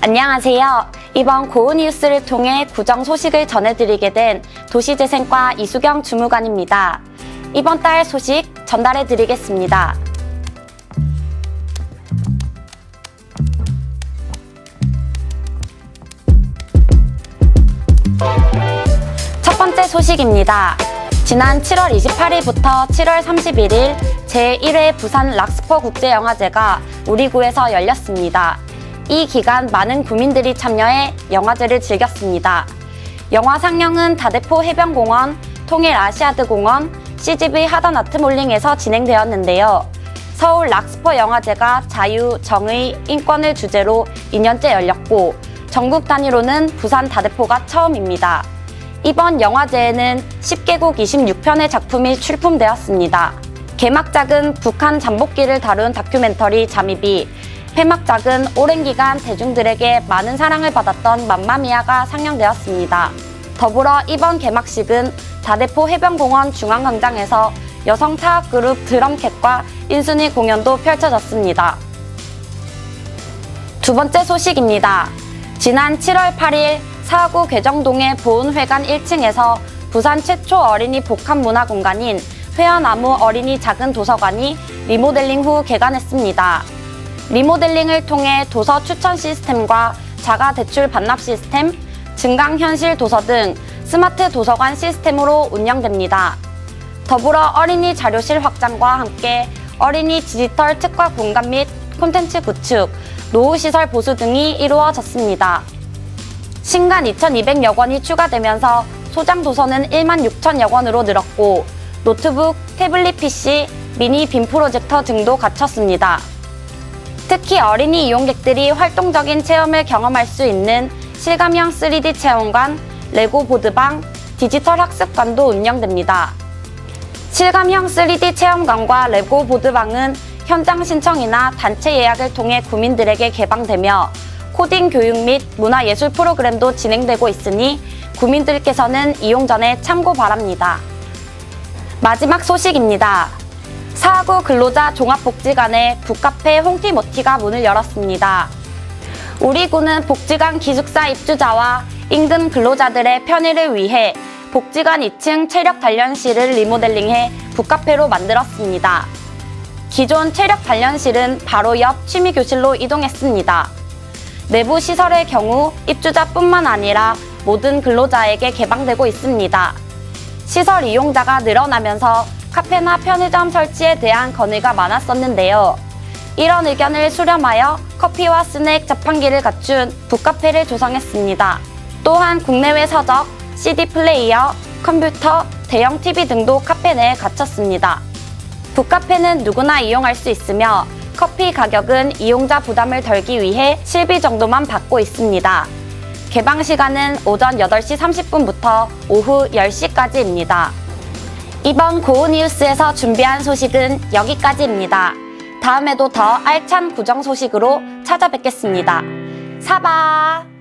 안녕하세요. 이번 고은 뉴스를 통해 구정 소식을 전해드리게 된 도시재생과 이수경 주무관입니다. 이번 달 소식 전달해드리겠습니다. 첫 번째 소식입니다. 지난 7월 28일부터 7월 31일 제1회 부산 락스퍼 국제영화제가 우리 구에서 열렸습니다. 이 기간 많은 구민들이 참여해 영화제를 즐겼습니다. 영화 상영은 다대포 해변공원, 통일 아시아드공원, CGV 하던 아트몰링에서 진행되었는데요. 서울 락스퍼 영화제가 자유, 정의, 인권을 주제로 2년째 열렸고 전국 단위로는 부산 다대포가 처음입니다. 이번 영화제에는 10개국 26편의 작품이 출품되었습니다. 개막작은 북한 잠복기를 다룬 다큐멘터리 잠입이, 폐막작은 오랜 기간 대중들에게 많은 사랑을 받았던 맘마미아가 상영되었습니다. 더불어 이번 개막식은 다대포 해변공원 중앙광장에서 여성 타악 그룹 드럼캣과 인순이 공연도 펼쳐졌습니다. 두 번째 소식입니다. 지난 7월 8일 사구 괴정동의 보은회관 1층에서 부산 최초 어린이 복합 문화 공간인 회화나무 어린이 작은 도서관이 리모델링 후 개관했습니다. 리모델링을 통해 도서 추천 시스템과 자가 대출 반납 시스템, 증강현실 도서 등 스마트 도서관 시스템으로 운영됩니다. 더불어 어린이 자료실 확장과 함께 어린이 디지털 특화 공간 및 콘텐츠 구축, 노후시설 보수 등이 이루어졌습니다. 신간 2,200여 권이 추가되면서 소장 도서는 1만 6천여 권으로 늘었고 노트북, 태블릿 PC, 미니 빔 프로젝터 등도 갖췄습니다. 특히 어린이 이용객들이 활동적인 체험을 경험할 수 있는 실감형 3D 체험관, 레고 보드방, 디지털 학습관도 운영됩니다. 실감형 3D 체험관과 레고 보드방은 현장 신청이나 단체 예약을 통해 구민들에게 개방되며 코딩 교육 및 문화예술 프로그램도 진행되고 있으니 구민들께서는 이용 전에 참고 바랍니다. 마지막 소식입니다. 사구 근로자 종합복지관의 북카페 홍티모티가 문을 열었습니다. 우리 구는 복지관 기숙사 입주자와 인근 근로자들의 편의를 위해 복지관 2층 체력 단련실을 리모델링해 북카페로 만들었습니다. 기존 체력 단련실은 바로 옆 취미교실로 이동했습니다. 내부 시설의 경우 입주자뿐만 아니라 모든 근로자에게 개방되고 있습니다. 시설 이용자가 늘어나면서 카페나 편의점 설치에 대한 건의가 많았었는데요. 이런 의견을 수렴하여 커피와 스낵 자판기를 갖춘 북카페를 조성했습니다. 또한 국내외 서적, CD 플레이어, 컴퓨터, 대형 TV 등도 카페 내에 갖췄습니다. 북카페는 누구나 이용할 수 있으며 커피 가격은 이용자 부담을 덜기 위해 실비 정도만 받고 있습니다. 개방 시간은 오전 8시 30분부터 오후 10시까지입니다. 이번 고우 뉴스에서 준비한 소식은 여기까지입니다. 다음에도 더 알찬 구정 소식으로 찾아뵙겠습니다. 사바!